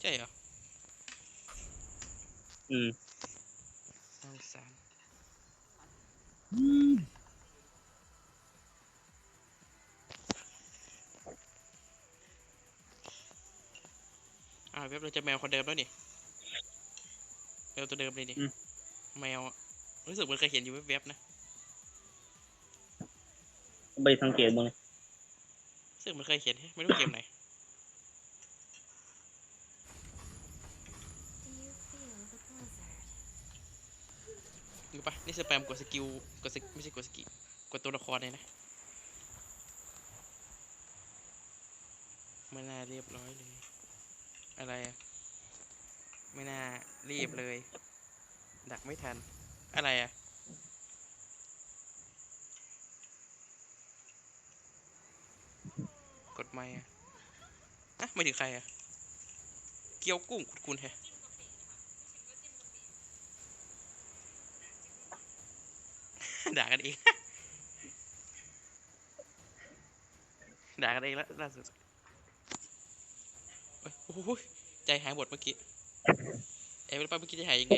ใช่เหรอ อืมสร้างสรรค์อ่าเว็บเราจะแมวคนเดิมแล้วนี่แมวตัวเดิมเลยนี่อืม แมวอะรู้สึกเหมันเคยเห็นอยู่เว็บๆนะไปสังเกตบ้างรู้สึกเหมันเคยเห็นไม่รู้เกมไหน Do you feel the blizzard? รู้ปะนี่สแปมกดสกิลกดสกไม่ใช่กดสกิลกดตัวละครเลยนะไม่น่าเรียบร้อยเลย อะไรอะไม่น่ารีบเลย ดักไม่ทัน อะไรอะกดไม่อะอะไม่ถึงใครอะเกี๊ยวกุ้งคุณคุณแฮะ ด่ากันเอง ด่ากันเองแล้วล่าสุดเอ้ยโอ้โหใจหายหมดเมื่อกี้เอ้ยไม่รู้ป่ะเมื่อกี้ใจหายยังไง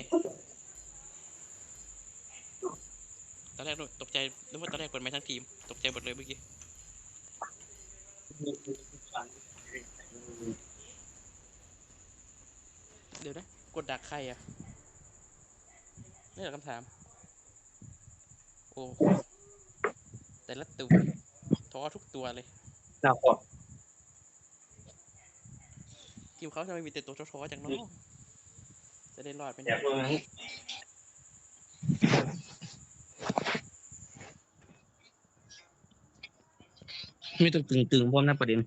ตอนแรกตกใจนึกว่าตอนแรกกดไม่ทั้งทีม ตกใจหมดเลยเมื่อกี้เดี๋ยวนะ กดดักใครอะนี่แหละคำถาม โอ้แต่ละตัวท้อทุกตัวเลยหน้าขวบทีมเขาทำไมมีแต่ตัวท้อๆจังเนาะจะได้รอดเป็นอยากรู้ไหมมีตัวตึงๆพร้อมนะประเด็น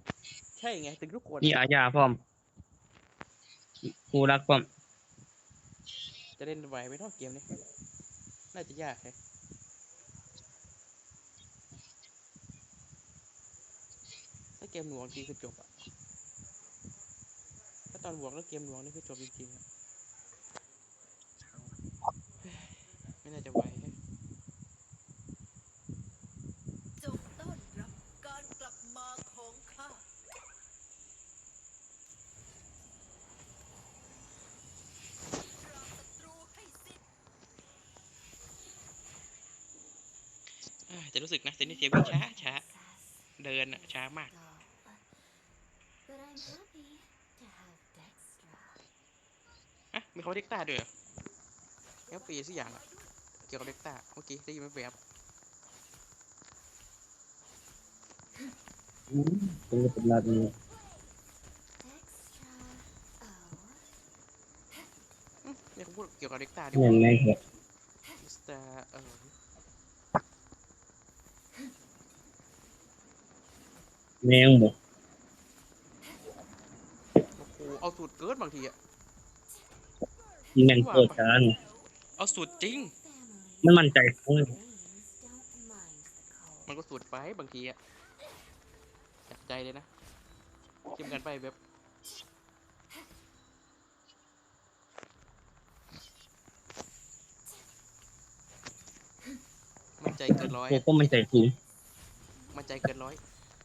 ใช่ไงถึงทุกคนมีอาญาพร้อมกูรักพร้อม จะเล่นไหวไหมเท่าะเกมนี้ น่าจะยากแฮะถ้า เกมหน่วงจริงคือจบอะถ้าตอนบวกแล้วเกมหน่วงนี่คือจบจริงๆอะไม่น่าจะไหวแฮะจงต้อนรับการกลับมาของข้า ปราบศัตรูให้สิ้นเอ้ยแต่รู้สึกนะเซนนี่เทียวิ่งช้าช้าเดินอะช้ามาก But อะมีคำว่าเด็กต้าด้วยเหรอแอปปีสักอย่างอะเกี่ยวกับเด็กต้าเมื่อกี้ได้ยินไหมแบบอืมเป็นเป็นรักนี่ Extra. Oh. อืมเนี่ยเขาพูดเกี่ยวกับเด็กต้าดิยังไงครับมิสเตอร์เออแมงบอกโอ้โหเอาสูตรเกินบางทีอะ ยิงแมงโคตรจานเอาสูตรจริง Family มันมั่นใจเขาเลย brains don't mind the cold. มันก็สูตรไปบางทีอะจากใจเลยนะเกมกันไปแบบมันใจเกินร้อยโคอะก็มั่นใจสูงมันใจเกินร้อย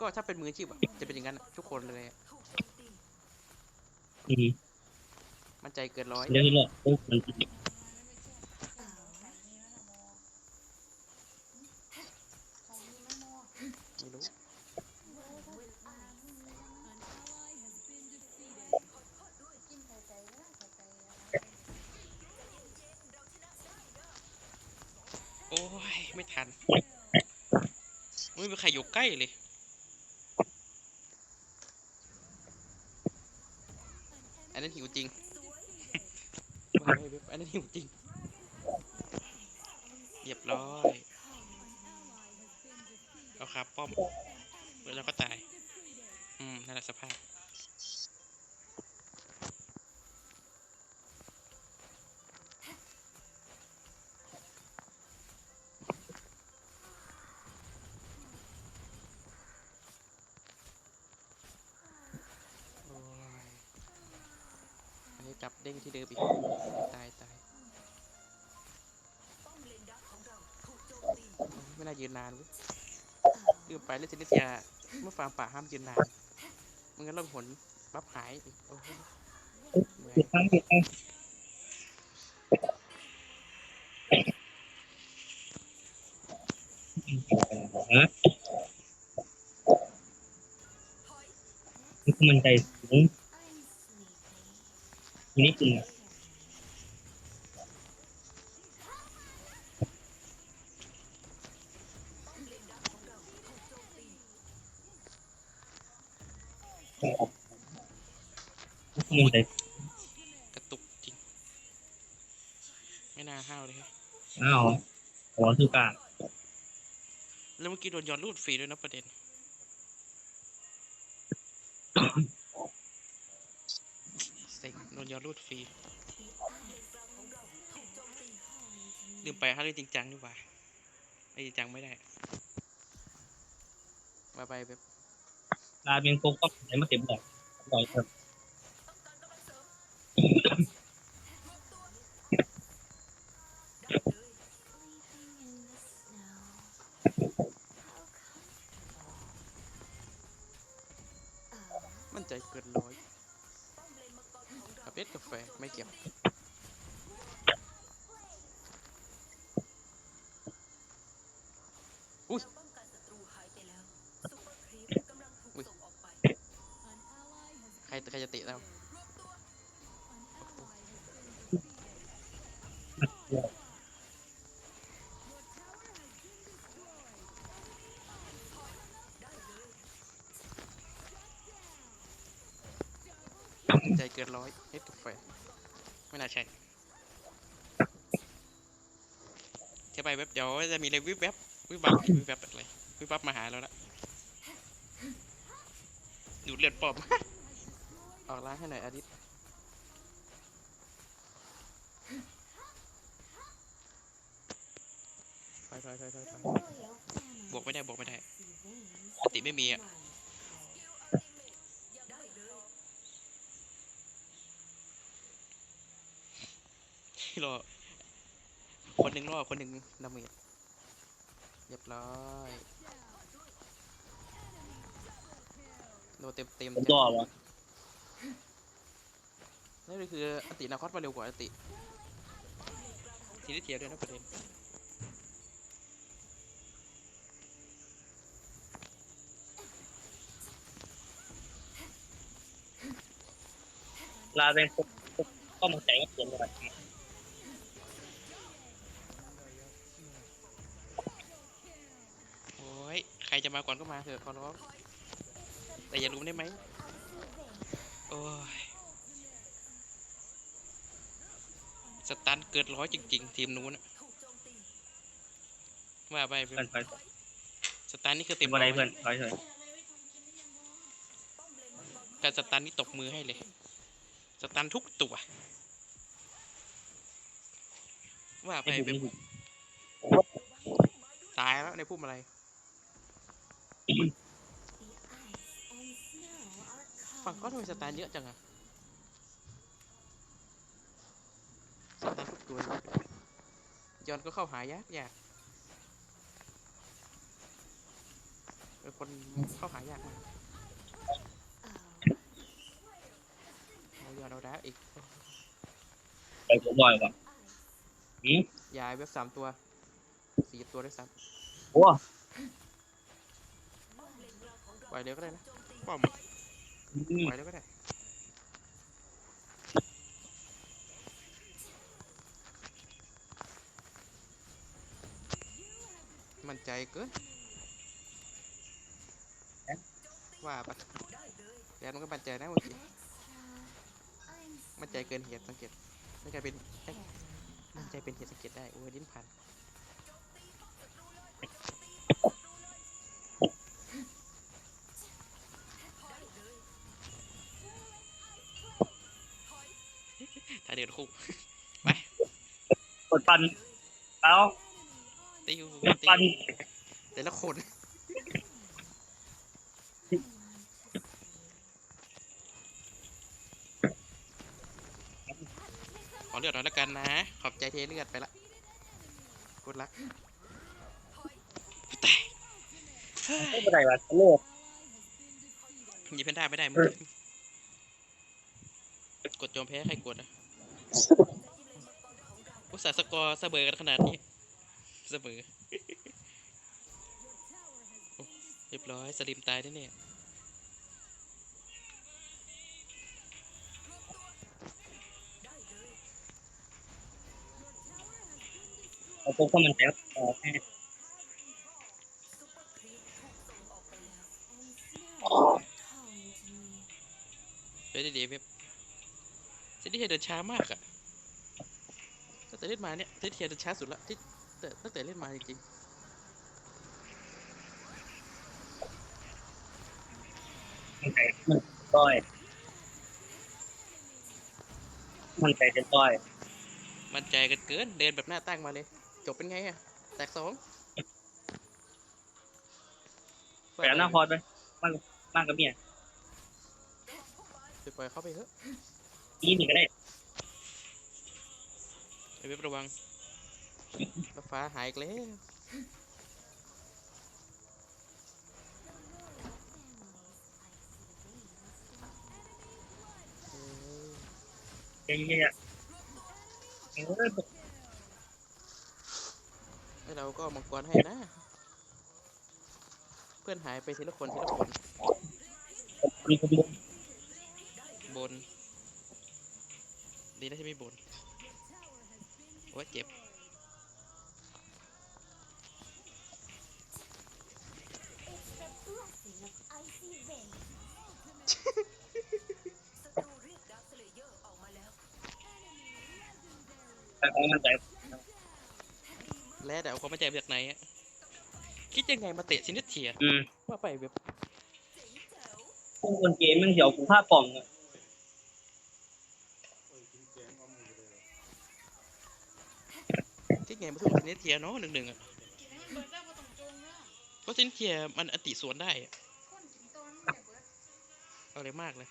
ก็ถ้าเป็นมืออาชีพอะจะเป็นอย่างนั้นอะทุกคนเลยอะถูกโจมตีอื มมันใจเกินร้อยเรื่องนี้แหละต้องมันไม่รู้โอ้ย ไม่ทันไม่มีใครอยู่ใกล้เลยอันนั้นหิวจริง ว่าเว็บอันนั้นหิวจริงเรียบร้อยเอาคาป้อมแล้วก็ตาย อืมนั่นแหละสภาพโอ้ยอันนี้จับเด้งที่เดิมอีก ไม่น่ายืนนานเว้ยลืมไปเล่นเทนนิสยาเมื่อฟาร์มป่าห้ามยืนนานไมันงั้นเราผลบัฟหายอีกโอ้ยไงผิดครั้งผิดครั้งฮะนี่คือมันใจสูงทีนี้คือ มันใจกระตุกจริง ไม่น่าห้าวเลยครับอ้าวขอคือกลางแล้วเมื่อกี้โดนย้อนรูดฟรีด้วยนะประเด็น เซ็งโดนย้อนรูดฟรีลืมไปเขาเล่นจริงจังดีกว่าไอ้จริงจังไม่ได้มาไปแบบ ลาเบียงโกก็ไหนมาเต็มเลยปล่อยเถอะมั่นใจเกินร้อยกาเฟสกาแฟไม่เกี่ยว อุ๊ย ป้องกันศัตรูหายไปแล้วซุปเปอร์ครีปกำลังถูก อุ๊ย ส่งออกไป ใครใครจะเตะเรามั่นใจเกินร้อยเฮดกาแฟไม่น่าใช่แค่ไปแป๊บเดี๋ยวจะมีอะไรวิบแว็บวิบวับวิบแวบอะไรวิบวับมาหาเราละดูดเลือดปอบ ออกล้างให้หน่อยอาทิตย์ถอยถอยถอยถอยถอยบวกไม่ได้บวกไม่ได้ปกติไม่มีอะรอคนหนึ่งรอคนหนึ่งดาเมจเรียบร้อยโดนเต็มเต็มผมรอวะ นี่นคืออตินาคอสมาเร็วกว่าอติทีนิดเทียวด้วยนะประเด็นลาเบียงโกก็มันใจก็เต็มเลยโอ้ย ใครจะมาก่อนก็มาเถอะขอร้องแต่อย่ารู้ได้ไหมโอ้ย สตันเกิดร้อยจริง ๆ ทีมนู้นอะว่าไปเพื่อนไปสตันนี่คือเต็เต็มมอะไรร้อยเพื่อนไปเถอะการสตันนี่ตบมือให้เลย สตันทุกตัว ว่าไปไม่ถูกเป็นไม่ถูกตายแล้วในพุ่มอะไร ฝั่งก็ทำไมสตันเยอะจังอะ ตันทุกตัวเลยยอนก็เข้าหายากยากเป็นคนเข้าหายากมากเอายอนเอาดาอีกไปผมบ่อยว่ะหืมยายเว็บสามตัวสี่ตัวได้วยซ้โอ้ำปล่อยเร็วก็ได้นะป้อมอืมปล่อยเร็วก็ได้ มั่นใจเกินว่าปะแกมันก็มั่นใจนะเมื่อกี้มั่นใจเกินเหตุสังเกตไม่กลายเป็นเอ้ยมั่นใจเป็นเหตุสังเกตได้โอ้ยดิ้นพันถ้าเดินคู่กดปันแล้ว ติวกดปันติวแต่ละคนขอเลือดหน่อยละกันนะ ขอบใจเทเลือดไปละกุดลักแต่ไม่เป็นไรวะโลกยีเพนด้าไม่ได้มึงกดยอมแพ้ใครกดอะอุตส่าห์สกอร์เสมอกันขนาดนี้ เสมอโอ้เรียบร้อยสลิมตายแน่เนี่ยเอาพวกเข้ามันแล้วต่อแม่ซุปเปอร์ครีปถูกส่งออกไปแล้วเดี๋ยวเดี๋ยวเว็บเซนติเทียเดินช้ามากอะตั้งแต่เล่นมาเนี่ยเซนติเทียเดินช้าสุดละที่ แต่ตั้งแต่เล่นมาจริงมันใจมันต้อยมันใจจะต้อยๆมันใจกันเกินเดินแบบหน้าตั้งมาเลย จบเป็นไงอะแตกสองแปลหน้าพอดไปบ้านบ้านกับเมียไปปล่อยเข้าไปเถอะนี่นี่ก็ได้ไอ้เว็บระวัง ฟ้าหายอีกแล้วเยอะๆเออไอ้เราก็เอามังกรให้นะ เพื่อนหายไปทีละคนทีละคน มีคนบุกบน ดีนะที่ไม่บนโอ้ยเจ็บ แต่ของมันใจแล้วแต่เอาความมั่นใจมาจากไหนอะคิดยังไงมาเตะซินิเทียอืมว่าไปเว็บพวกคนเกมมันเหี่ยวกูผ้าป่องอะคิดไงมาสู้กับซินิเทียเนาะหนึ่งหนึ่งอะเพราะซินิเทียมันอติสวนได้อะเอาอะไรมากเลย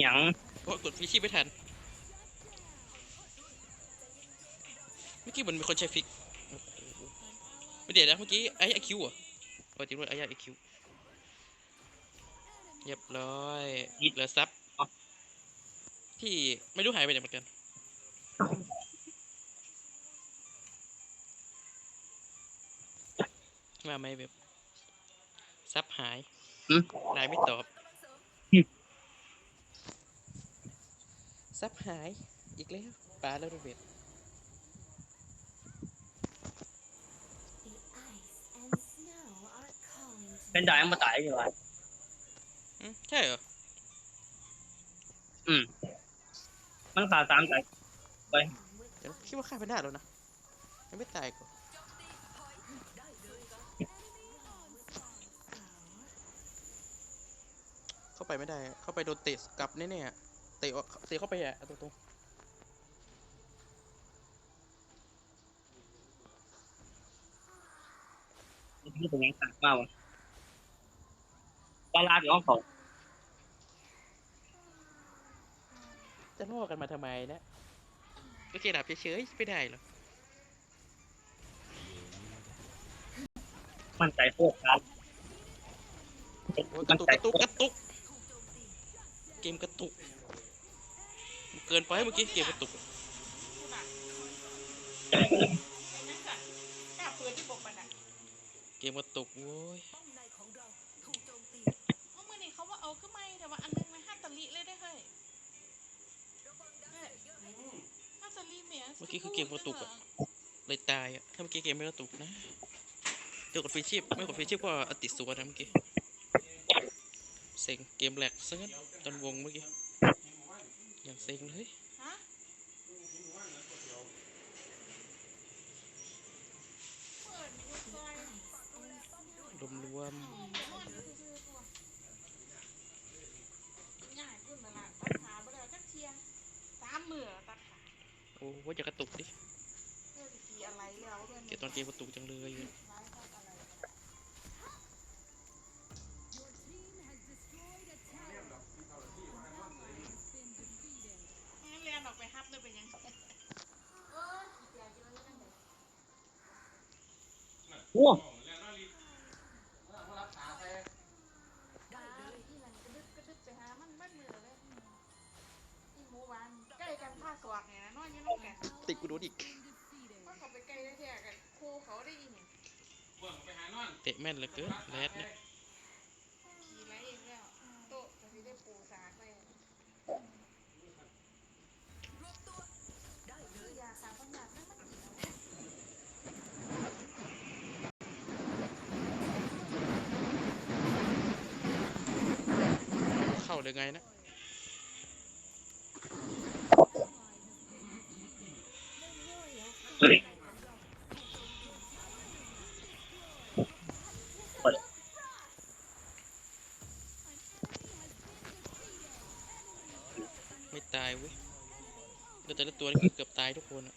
หยังโอ้ยกดฟีชีพไม่ทันเมื่อกี้เหมันมีคนใช้ฟิกโอ้โหไม่เดี๋ยวนะเมื่อกี้ไอ้ไอคิวอะโอ้จริงด้วยไอ้ไอคิวเรียบร้อยเหลือซับที่ไม่รู้หายไปไหนเหมือนกันมาไหมแบบซับหายอืมนายไม่ตอบ ซับหายอีกแล้วปลาแล้วดูเบ็ดเป็นได้มาตายอยู่วะอืมใช่เหรอ อืมมันขาดสามใจเดี๋ยวคิดว่าฆ่าไปได้แล้วนะยังไม่ตายก่อนโจมตีพอยได้เลยเข้าไปไม่ได้อะเข้าไปโดนเตะกลับแน่ๆอะเตะออกเตะเข้าไปอะเอาตรงที่ตรงนี้ขาดมากวะดาราอยู่ห้องเขาๆจะล่อกันมาทำไมนะก็แค่ดับเฉยๆไม่ได้หรอกมันใจโคตรครับโอ้ยกมัระนตุกใจกระตุกโคกตรระตุกเกมกระตุก เกินไปเมื่อกี้เกมกระตุกเกมกระตุกโว้ยป้อมในของเราถูกโจมตีเอามื่อนี้เขาว่าเอาขึ้นไม่แต่ว่าอันนึงไม่ห้าตะลิเลยได้เฮ้ยระวังดาร์คเลเยอร์ให้ดีห้าตะลิเมียเมื่อกี้คือเกมกระตุกอะเลยตายอะถ้าเมื่อกี้เกมไม่กระตุกนะเดี๋ยวกดฟรีชีพไม่กดฟรีชีพก็อติสวนนะเมื่อกี้เซ็งเกมแหลกซะงั้นตอนวงเมื่อกี้อ ย่างเซ็งเลยฮะรวมรวมง่ายขึ้นแล้วล่ะตัดขาไปแล้วจักเทียสามมือตัดขาโอ้ว่าจะกระตุกดิเกีอะไรแล้วเพื่อนเกมตอนเกมกระตุกจังเลย โอ้ ได้เลย ที่นั่นกระดึบกระดึบไปหามันบ้านมือเลยอีหมูหวานใกล้กันผ้าสวกเนี่ยนะนอนอยังน้องแก ติดกูโดนอีก มันเขาไปใกล้แท้ๆกันครูเขาได้ยิน เตะแม่นเหลือเกินแรดเนี่ย ขี่ไรเองแล้วโต๊ะก็สิได้ปูสากไป รวบตัว ได้เล คื ย อยาขาปัญญานั่นมันกินเอา เข้าเลยไงนะไม่ตายเว้ยแต่แต่ละตัวนี่คือเกือบตายทุกคนอะ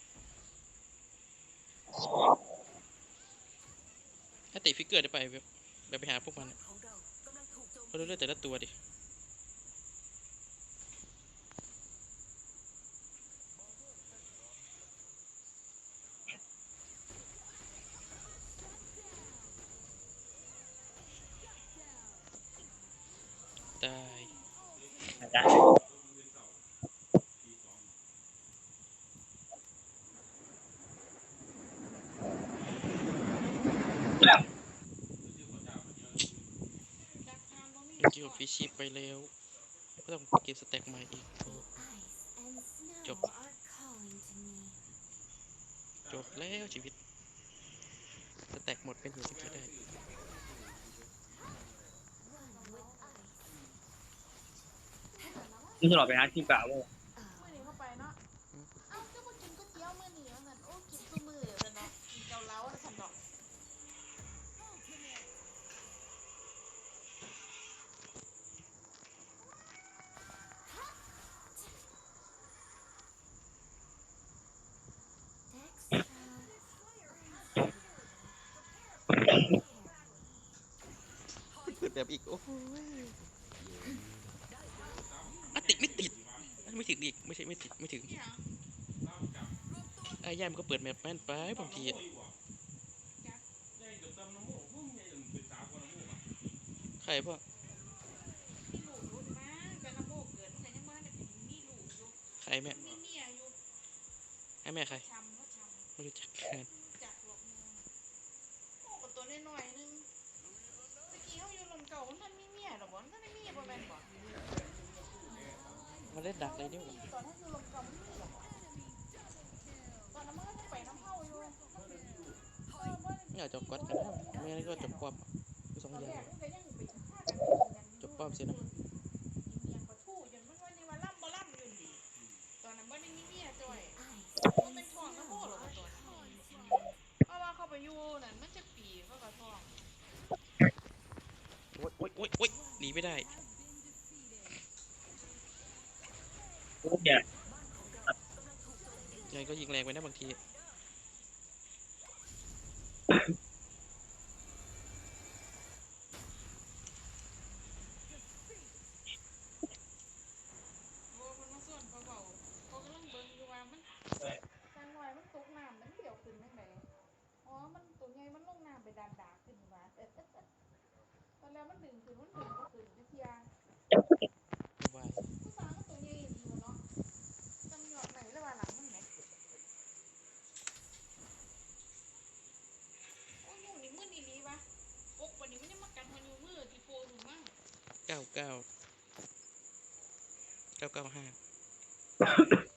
ถ้าติฟิกเกอร์ได้ไปแบบแบบไปหาพวกมันอะของเรากำลังถูกโจมก็ดูเลือดแต่ละตัวดิ ตาย ได้กี่ยวฟิชิปไปแล้ว ก็ต้องเก็บสเต็ปใหม่อีก จบ จบแล้วชีวิต สเต็ปหมดเป็นหัวสิบได นี่ตลอดไปหาที่เปล่าว่ามื้อนี้เข้าไปเนาะ เอ้าก็บ่กินก๋วยเตี๋ยวมื้อนี้ว่าซั่นโอ้กินซุมือซั่นเนาะกินเกาเหลาซั่นเนาะเปิดแบบอีกโอ้ยอะติดไม่ติดอะ ไม่ถึงอีกไม่ใช่ไม่ติดไม่ถึงเนี่ยไอ้ย่ามันก็เปิดแมปแม่นไปบางทีอะใครพ่อมีลูกรุ่นมากันละโมกเกิดมันก็ยังบ่ทันได้เป็นมีลูกอยู่ใครแม่มีเมียอยู่ให้แม่ใครชำเขาชำไม่รู้จักกัน จากหลอกเมืองโอ้กับตัวน้อยๆนึงตะกี้เขาอยู่ลมเก่ามันมีเมียหรอบ่มันไม่มีบ่แม่นบ่ มาเล่นดักเลยนี่หว่าตอนนั้นอยู่ลมเก่ามันมีหรอบ่ตอนนั้นมันก็ไปน้ำเฮาอยู่เออบ่ได้นี่อาจจะกดกันนะไม่งั้นก็จบความอะมีสองตอนอแรย่างกมันก็ยังไปฆ่ากันกินกันจบความสินะกินเมียงปลาทูจนมันว่านี่ว่าล่ำบ่ล่ำอยู่นี่ตอนนั้นบ่ได้มีเมียจ้อย ice มันเป็นท้องน้ำโมหรอบ่ตัวนั้นเพราะว่าเขาไปอยู่นั่นมันจ เนี่ยยังไงก็ยิงแรงไปนะบางที โอ้คนมาส่วนเขาเบาเขากำลังเบิ่งอยู่ว่ามันการลอยมันตกน้ำมันเดี่ยวขึ้นจังไดอ๋อ มันตัวใหญ่มันลงน้ำไปดานดาขึ้นมาตอนแรกมันดึงขึ้นมันดึงก็ขึ้นไปเทีย ไว ผู้สาวมันตัวใหญ่ดีวะเนาะจำหยอดไหนเลยว่าหลังมันไหนโอ้ยอยู่นี่มือนี่ลีวะปกวันนี้มันยังมากันมันอยู่มือที่โฟถึงมาก เ